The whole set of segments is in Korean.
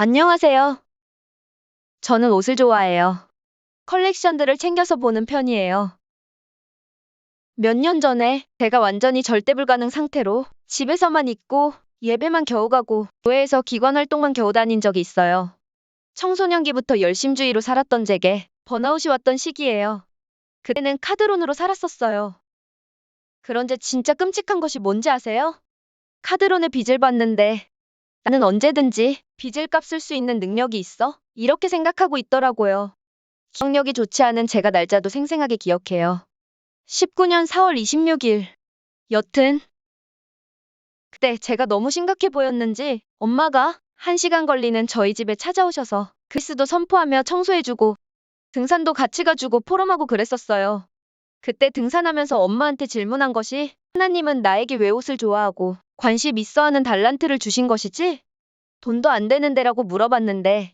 안녕하세요. 저는 옷을 좋아해요. 컬렉션들을 챙겨서 보는 편이에요. 몇 년 전에 제가 완전히 절대 불가능 상태로 집에서만 있고 예배만 겨우 가고 교회에서 기관 활동만 겨우 다닌 적이 있어요. 청소년기부터 열심주의로 살았던 제게 번아웃이 왔던 시기예요. 그때는 카드론으로 살았었어요. 그런데 진짜 끔찍한 것이 뭔지 아세요? 카드론에 빚을 받는데 나는 언제든지 빚을 갚을 수 있는 능력이 있어? 이렇게 생각하고 있더라고요. 기억력이 좋지 않은 제가 날짜도 생생하게 기억해요. 19년 4월 26일. 여튼 그때 제가 너무 심각해 보였는지 엄마가 1시간 걸리는 저희 집에 찾아오셔서 그리스도 선포하며 청소해주고 등산도 같이 가주고 포럼하고 그랬었어요. 그때 등산하면서 엄마한테 질문한 것이 하나님은 나에게 왜 옷을 좋아하고 관심 있어 하는 달란트를 주신 것이지? 돈도 안 되는 데라고 물어봤는데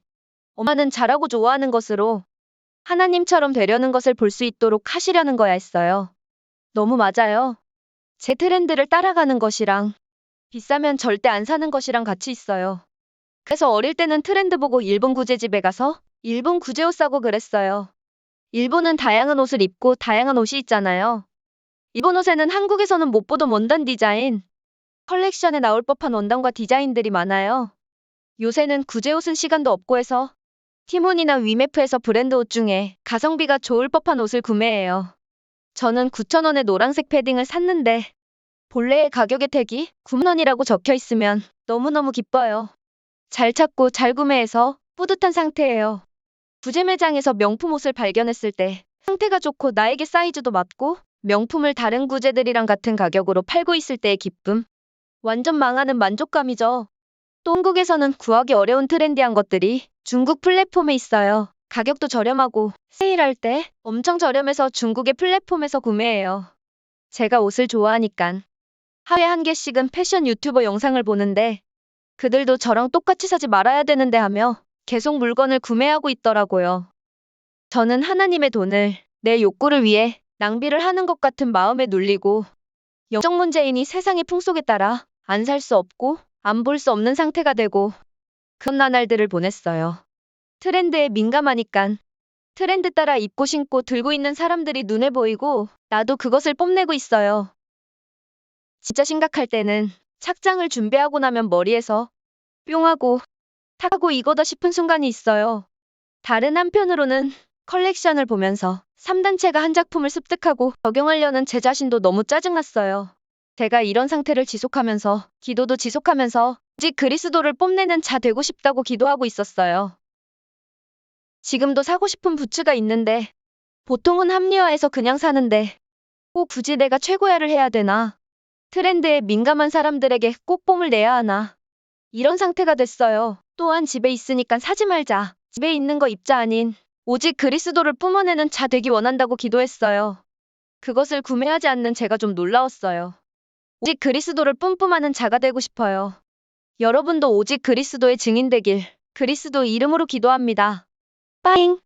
엄마는 잘하고 좋아하는 것으로 하나님처럼 되려는 것을 볼 수 있도록 하시려는 거야 했어요. 너무 맞아요. 제 트렌드를 따라가는 것이랑 비싸면 절대 안 사는 것이랑 같이 있어요. 그래서 어릴 때는 트렌드 보고 일본 구제집에 가서 일본 구제옷 사고 그랬어요. 일본은 다양한 옷을 입고 다양한 옷이 있잖아요. 일본 옷에는 한국에서는 못 보던 원단 디자인, 컬렉션에 나올 법한 원단과 디자인들이 많아요. 요새는 구제 옷은 시간도 없고 해서 티몬이나 위메프에서 브랜드 옷 중에 가성비가 좋을 법한 옷을 구매해요. 저는 9,000원에 노란색 패딩을 샀는데 본래의 가격의 택이 9만원이라고 적혀 있으면 너무너무 기뻐요. 잘 찾고 잘 구매해서 뿌듯한 상태예요. 부재 매장에서 명품 옷을 발견했을 때 상태가 좋고 나에게 사이즈도 맞고 명품을 다른 구제들이랑 같은 가격으로 팔고 있을 때의 기쁨. 완전 망하는 만족감이죠. 또 한국에서는 구하기 어려운 트렌디한 것들이 중국 플랫폼에 있어요. 가격도 저렴하고 세일할 때 엄청 저렴해서 중국의 플랫폼에서 구매해요. 제가 옷을 좋아하니깐 하루에 한 개씩은 패션 유튜버 영상을 보는데 그들도 저랑 똑같이 사지 말아야 되는데 하며 계속 물건을 구매하고 있더라고요. 저는 하나님의 돈을 내 욕구를 위해 낭비를 하는 것 같은 마음에 눌리고 영적 문제인이 세상의 풍속에 따라 안 살 수 없고 안 볼 수 없는 상태가 되고 그런 나날들을 보냈어요. 트렌드에 민감하니깐 트렌드 따라 입고 신고 들고 있는 사람들이 눈에 보이고 나도 그것을 뽐내고 있어요. 진짜 심각할 때는 착장을 준비하고 나면 머리에서 뿅 하고 탁 하고 이거다 싶은 순간이 있어요. 다른 한편으로는 컬렉션을 보면서 3단체가 한 작품을 습득하고 적용하려는 제 자신도 너무 짜증났어요. 제가 이런 상태를 지속하면서 기도도 지속하면서 오직 그리스도를 뽐내는 자 되고 싶다고 기도하고 있었어요. 지금도 사고 싶은 부츠가 있는데 보통은 합리화해서 그냥 사는데 꼭 굳이 내가 최고야를 해야 되나? 트렌드에 민감한 사람들에게 꼭 뽐을 내야 하나? 이런 상태가 됐어요. 또한 집에 있으니까 사지 말자. 집에 있는 거 입자 아닌 오직 그리스도를 뿜어내는 자 되기 원한다고 기도했어요. 그것을 구매하지 않는 제가 좀 놀라웠어요. 오직 그리스도를 뿜뿜하는 자가 되고 싶어요. 여러분도 오직 그리스도의 증인 되길 그리스도 이름으로 기도합니다. 빠잉!